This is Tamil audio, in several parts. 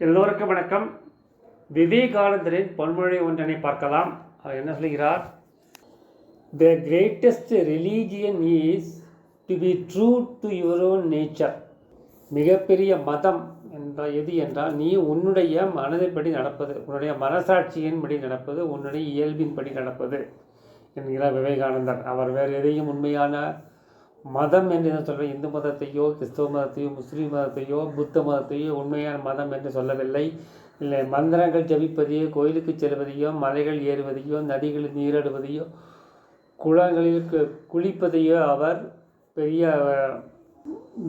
எல்லோருக்கும் வணக்கம். விவேகானந்தரின் பொன்மொழி ஒன்றனை பார்க்கலாம். அவர் என்ன சொல்கிறார்? The greatest religion is to be true to your own nature மிகப்பெரிய மதம் என்ற எது என்றால் நீ உன்னுடைய மனதின்படி நடப்பது உன்னுடைய மனசாட்சியின்படி நடப்பது உன்னுடைய இயல்பின்படி நடப்பது என்கிறார் விவேகானந்தர். அவர் வேறு எதையும் உண்மையான மதம் என்று நான் சொல்கிறேன் இந்து மதத்தையோ கிறிஸ்தவ மதத்தையோ முஸ்லீம் மதத்தையோ புத்த மதத்தையோ உண்மையான மதம் என்று சொல்லவில்லை. இல்லை மந்திரங்கள் ஜபிப்பதையோ கோயிலுக்கு செல்வதையோ மலைகள் ஏறுவதையோ நதிகளில் நீராடுவதையோ குளங்களில் கு- குளிப்பதையோ அவர் பெரிய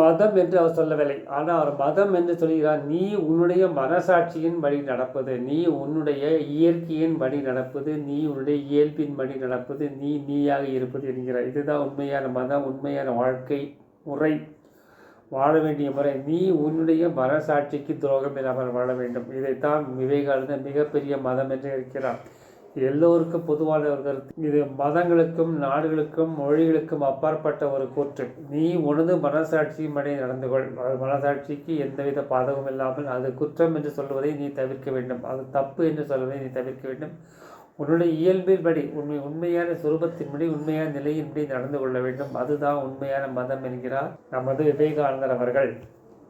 மதம் என்று அவர் சொல்லவில்லை. ஆனால் அவர் மதம் என்று சொல்கிறார் நீ உன்னுடைய மனசாட்சியின் வழி நடப்பது நீ உன்னுடைய இயற்கையின் வழி நடப்பது நீ உன்னுடைய இயல்பின் படி நடப்பது நீ நீயாக இருப்பது என்கிறார். இதுதான் உண்மையான மதம் உண்மையான வாழ்க்கை முறை. வாழ வேண்டிய முறை. நீ உன்னுடைய மனசாட்சிக்கு துரோகம் இல்லாமல் வாழ வேண்டும். இதைத்தான் விவேகானந்தர் மிகப்பெரிய மதம் என்று இருக்கிறார். எல்லோருக்கும் பொதுவான ஒரு கருத்து இது மதங்களுக்கும் நாடுகளுக்கும் மொழிகளுக்கும் அப்பாற்பட்ட ஒரு கூற்று. நீ உனது மனசாட்சியின் படி நடந்து கொள். மனசாட்சிக்கு எந்தவித பாதகமும் இல்லாமல் அது குற்றம் என்று சொல்வதை நீ தவிர்க்க வேண்டும். அது தப்பு என்று சொல்வதை நீ தவிர்க்க வேண்டும். உன்னுடைய இயல்பின்படி உண்மை உண்மையான சுரூபத்தின்படி உண்மையான நிலையின்படி நடந்து கொள்ள வேண்டும். அதுதான் உண்மையான மதம் என்கிறார் நமது விவேகானந்தர் அவர்கள்.